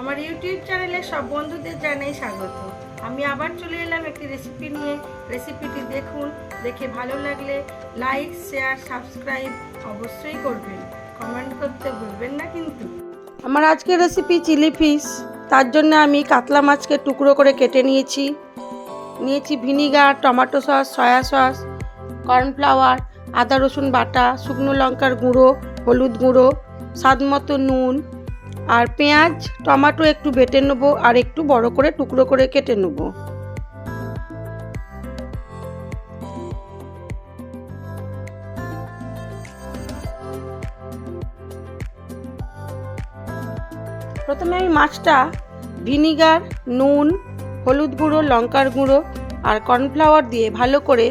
আমার ইউটিউব চ্যানেলে সব বন্ধুদের জানাই স্বাগত। আমি আবার চলে এলাম একটি রেসিপি নিয়ে। রেসিপিটি দেখুন, দেখে ভালো লাগলে লাইক শেয়ার সাবস্ক্রাইব অবশ্যই করবেন। কমেন্ট করতে ভুলবেন না কিন্তু। আমার আজকের রেসিপি চিলি ফিশ তার জন্য আমি কাতলা মাছকে টুকরো করে কেটে নিয়েছি। নিয়েছি vinegar tomato sauce soya sauce cornflour আদা রসুন বাটা, শুকনো লঙ্কার গুঁড়ো, হলুদ গুঁড়ো, স্বাদ মতো নুন আর পেঁয়াজ, টমেটো একটু বেটে নেব আর একটু বড় করে টুকরো করে কেটে নেব। প্রথমে আমি মাছটা ভিনিগার, নুন, হলুদ গুঁড়ো, লঙ্কার গুঁড়ো আর কর্নফ্লাওয়ার দিয়ে ভালো করে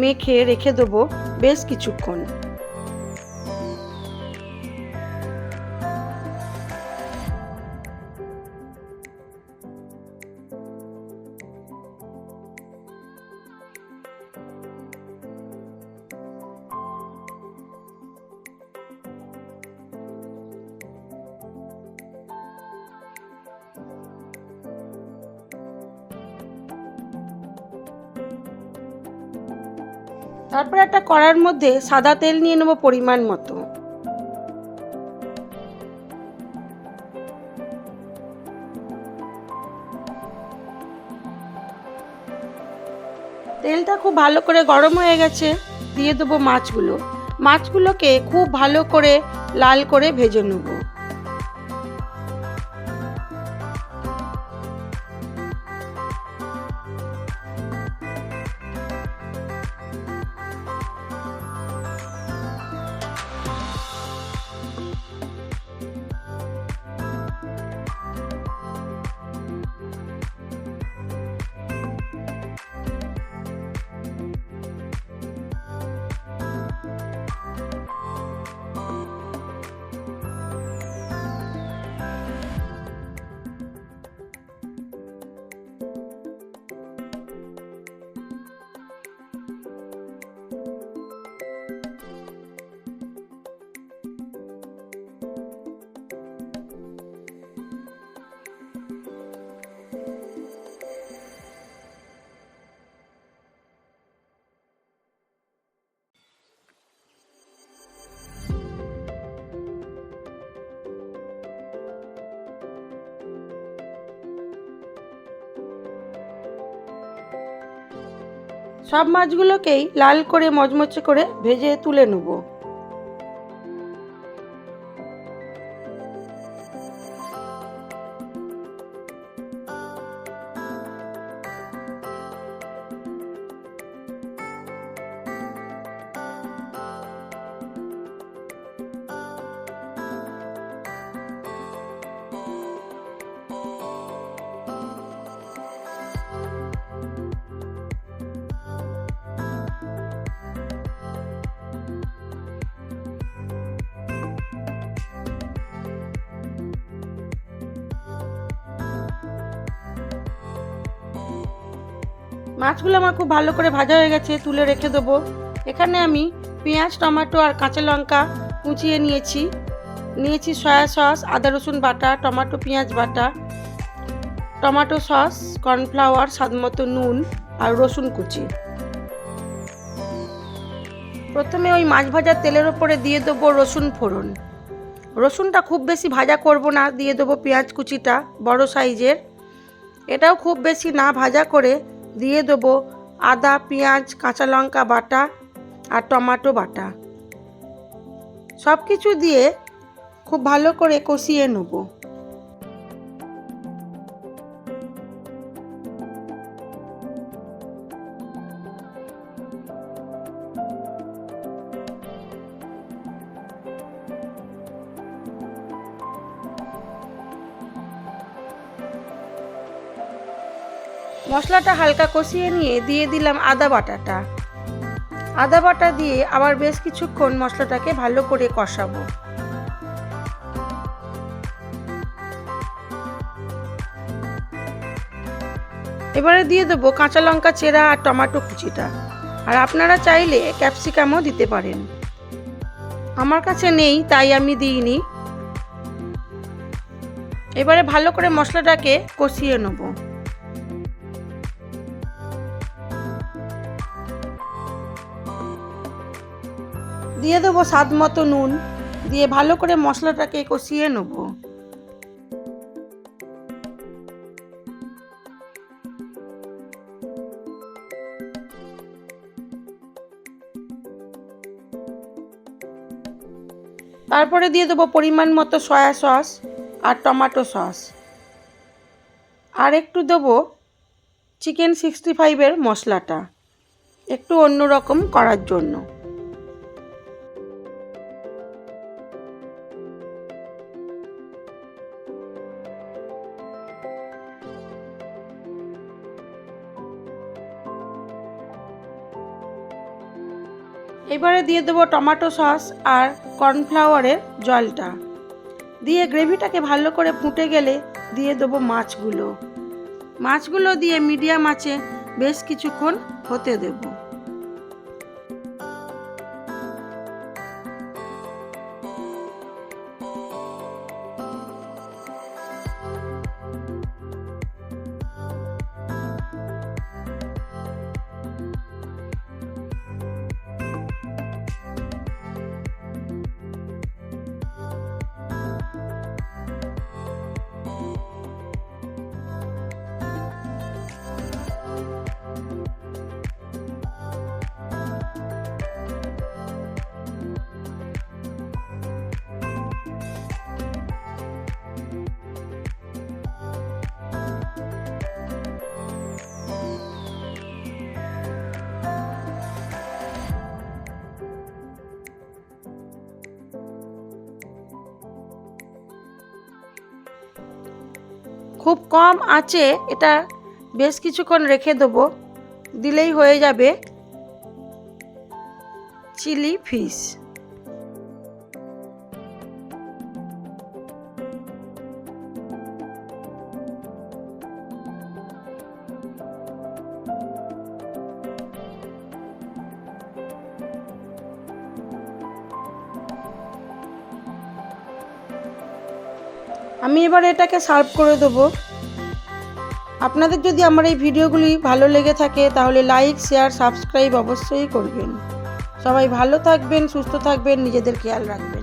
মেখে রেখে দেবো বেশ কিছুক্ষণ। তারপর একটা কড়ার মধ্যে সাদা তেল নিয়ে নেব পরিমাণ মতো। তেলটা খুব ভালো করে গরম হয়ে গেছে, দিয়ে দেবো মাছগুলো। মাছগুলোকে খুব ভালো করে লাল করে ভেজে নেব। সব মাছগুলোকেই লাল করে মচমচে করে ভেজে তুলে নেব। মাছগুলো আমার খুব ভালো করে ভাজা হয়ে গেছে, তুলে রেখে দেবো। এখানে আমি পেঁয়াজ, টমেটো আর কাঁচা লঙ্কা কুচিয়ে নিয়েছি। নিয়েছি সয়া সস, আদা রসুন বাটা, টমেটো পেঁয়াজ বাটা, টমেটো সস, কর্নফ্লাওয়ার স্বাদমতো নুন আর রসুন কুচি। প্রথমে ওই মাছ ভাজার তেলের ওপরে দিয়ে দেবো রসুন ফোড়ন। রসুনটা খুব বেশি ভাজা করব না, দিয়ে দেবো পেঁয়াজ কুচিটা, বড় সাইজের। এটাও খুব বেশি না ভাজা করে দিয়ে দেবো আদা, পেঁয়াজ, কাঁচা লঙ্কা বাটা আর টমেটো বাটা। সব কিছু দিয়ে খুব ভালো করে কষিয়ে নেব। মশলাটা হালকা কষিয়ে নিয়ে দিয়ে দিলাম আদা বাটাটা। আদা বাটা দিয়ে আবার বেশ কিছুক্ষণ মশলাটাকে ভালো করে কষাবো। এবারে দিয়ে দেবো কাঁচা লঙ্কা, চেরা আর টমেটো কুচিটা। আর আপনারা চাইলে ক্যাপসিকামও দিতে পারেন। আমার কাছে নেই, তাই আমি দিইনি। এবারে ভালো করে মশলাটাকে কষিয়ে নেব। দিয়ে দেবো স্বাদ মতো নুন, দিয়ে ভালো করে মশলাটাকে কষিয়ে নেব। তারপরে দিয়ে দেবো পরিমাণ মতো সয়া সস আর টমেটো সস। আর একটু দেবো চিকেন সিক্সটি ফাইভের মশলাটা, একটু অন্যরকম করার জন্য। এবারে দিয়ে দেবো টমেটো সস আর কর্নফ্লাওয়ারের জলটা। দিয়ে গ্রেভিটাকে ভালো করে ফুটে গেলে দিয়ে দেবো মাছগুলো। মাছগুলো দিয়ে মিডিয়াম আছে বেশ কিছুক্ষণ হতে দেব। খুব কম আঁচে এটা বেশ কিছুক্ষণ রেখে দেবো দিলেই হয়ে যাবে। Chilli fish. আমি এবার এটাকে সার্ভ করে দেবো। আপনাদের যদি আমার এই ভিডিওগুলি ভালো লেগে থাকে, তাহলে লাইক, শেয়ার, সাবস্ক্রাইব অবশ্যই করবেন। সবাই ভালো থাকবেন, সুস্থ থাকবেন, নিজেদের খেয়াল রাখবেন।